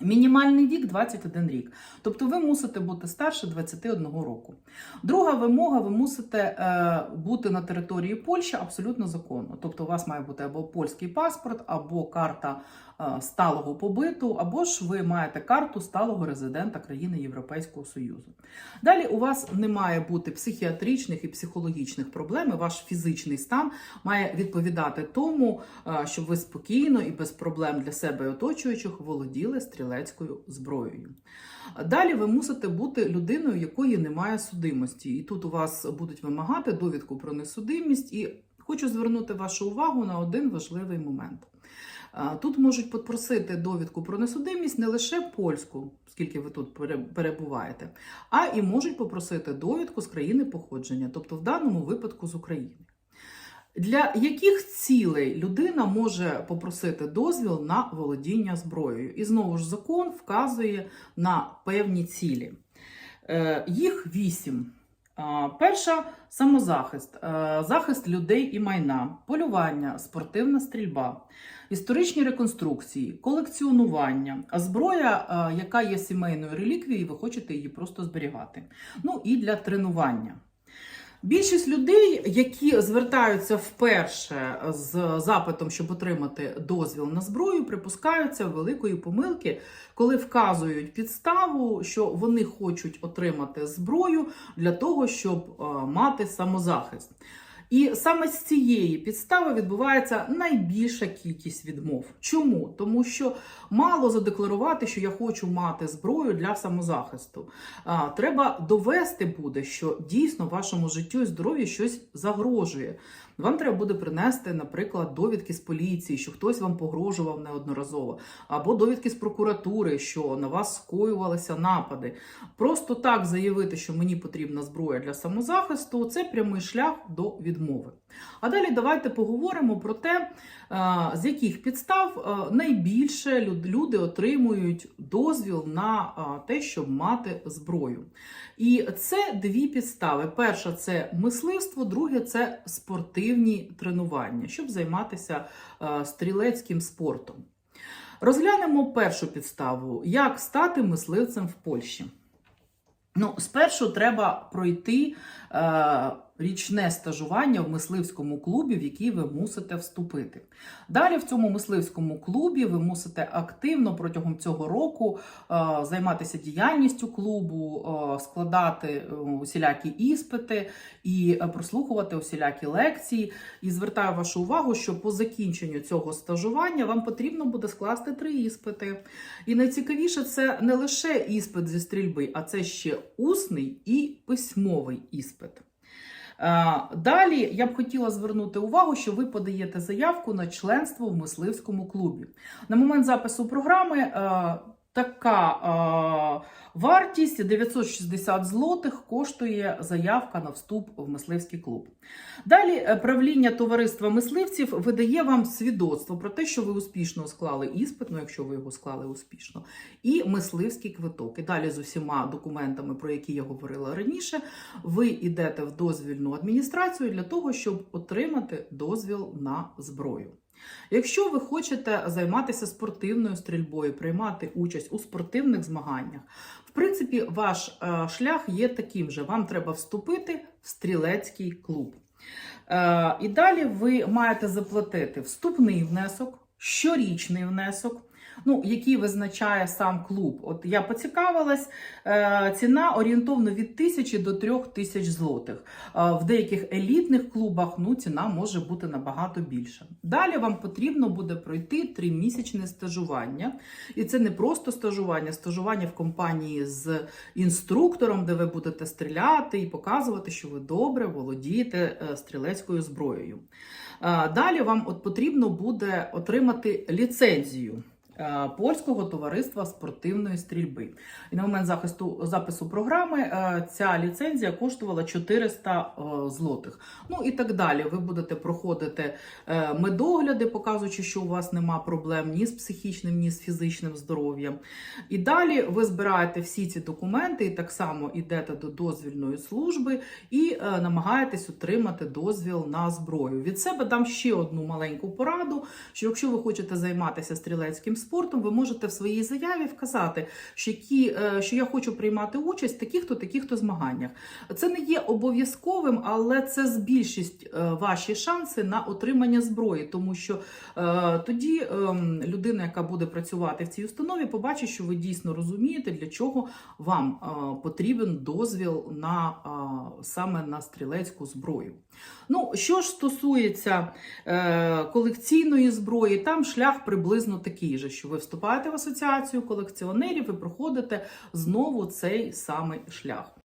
Мінімальний вік 21 рік. Тобто ви мусите бути старше 21 року. Друга вимога: ви мусите е, бути на території Польщі абсолютно законно. Тобто, у вас має бути або польський паспорт, або карта сталого побиту, або ж ви маєте карту сталого резидента країни Європейського Союзу. Далі у вас не має бути психіатричних і психологічних проблем. і Ваш фізичний стан має відповідати тому, е, щоб ви спокійно і без проблем для себе і оточуючих володіли стрілецькою зброєю. Далі ви мусите бути людиною, якої немає судимості, і тут у вас будуть вимагати довідку про несудимість. І хочу звернути вашу увагу на один важливий момент. Тут можуть попросити довідку про несудимість не лише польську, скільки ви тут перебуваєте, а і можуть попросити довідку з країни походження, тобто в даному випадку з України. Для яких цілей людина може попросити дозвіл на володіння зброєю? І знову ж закон вказує на певні цілі. Е, Їх вісім. Перша самозахист, Е, захист людей і майна, полювання, спортивна стрільба, історичні реконструкції, колекціонування, а зброя, е, яка є сімейною реліквією, ви хочете її просто зберігати. Ну і для тренування. Більшість людей, які звертаються вперше з запитом, щоб отримати дозвіл на зброю, припускаються великої помилки, коли вказують підставу, що вони хочуть отримати зброю для того, щоб е, мати самозахист. І саме з цієї підстави відбувається найбільша кількість відмов. Чому? Тому що мало задекларувати, що я хочу мати зброю для самозахисту. А, треба довести буде, що дійсно вашому життю і здоров'ю щось загрожує. Вам треба буде принести, наприклад, довідки з поліції, що хтось вам погрожував неодноразово, або довідки з прокуратури, що на вас скоювалися напади. Просто так заявити, що мені потрібна зброя для самозахисту, це прямий шлях до відмови. А далі давайте поговоримо про те, е, з яких підстав е, найбільше люди отримують дозвіл на е, те, щоб мати зброю. І це дві підстави: перша це мисливство, друге це спортивні тренування, щоб займатися стрілецьким спортом. Розглянемо першу підставу: як стати мисливцем в Польщі. Ну, спершу треба пройти річне стажування в мисливському клубі, в який ви мусите вступити. Далі в цьому мисливському клубі ви мусите активно протягом цього року е, займатися діяльністю клубу, е, складати е, усілякі іспити і прослухувати усілякі лекції. І звертаю вашу увагу, що по закінченню цього стажування вам потрібно буде скласти три іспити. І найцікавіше це не лише іспит зі стрільби, а це ще усний і письмовий іспит. Е, Далі я б хотіла звернути увагу, що ви подаєте заявку на членство в мисливському клубі. На момент запису програми е, така е, вартість 960 злотих коштує заявка на вступ в мисливський клуб. Далі е, правління товариства мисливців видає вам свідоцтво про те, що ви успішно склали іспит, ну якщо ви його склали успішно, і мисливський квиток. І далі з усіма документами, про які я говорила раніше, ви йдете в дозвільну адміністрацію для того, щоб отримати дозвіл на зброю. Якщо ви хочете займатися спортивною стрільбою, приймати участь у спортивних змаганнях, в принципі, ваш е, шлях є таким же. Вам треба вступити в стрілецький клуб. Е, І далі ви маєте заплатити вступний внесок, щорічний внесок. Ну, який визначає сам клуб. От я поцікавилась, е, ціна орієнтовно від 1000 до 3000 злотих. Е, В деяких елітних клубах ну, ціна може бути набагато більша. Далі вам потрібно буде пройти тримісячне стажування. І це не просто стажування, стажування в компанії з інструктором, де ви будете стріляти і показувати, що ви добре володієте е, стрілецькою зброєю. Далі вам от потрібно буде отримати ліцензію. Е, Польського товариства спортивної стрільби. І на момент захисту запису програми е, ця ліцензія коштувала 400 е, злотих. Ну і так далі. Ви будете проходити медогляди, показуючи, що у вас нема проблем ні з психічним, ні з фізичним здоров'ям. І далі ви збираєте всі ці документи і так само йдете до дозвільної служби і намагаєтесь отримати дозвіл на зброю. Від себе дам ще одну маленьку пораду: що якщо ви хочете займатися стрілецьким спортом, ви можете в своїй заяві вказати, що, які, е, що я хочу приймати участь в таких-то, таких-то змаганнях. Це не є обов'язковим, але це збільшить е, ваші шанси на отримання зброї, тому що е, тоді ем, людина, яка буде працювати в цій установі, побачить, що ви дійсно розумієте, для чого вам е, потрібен дозвіл на е, саме на стрілецьку зброю. Ну, що ж стосується е, колекційної зброї, там шлях приблизно такий же, що ви вступаєте в асоціацію колекціонерів і проходите знову цей самий шлях.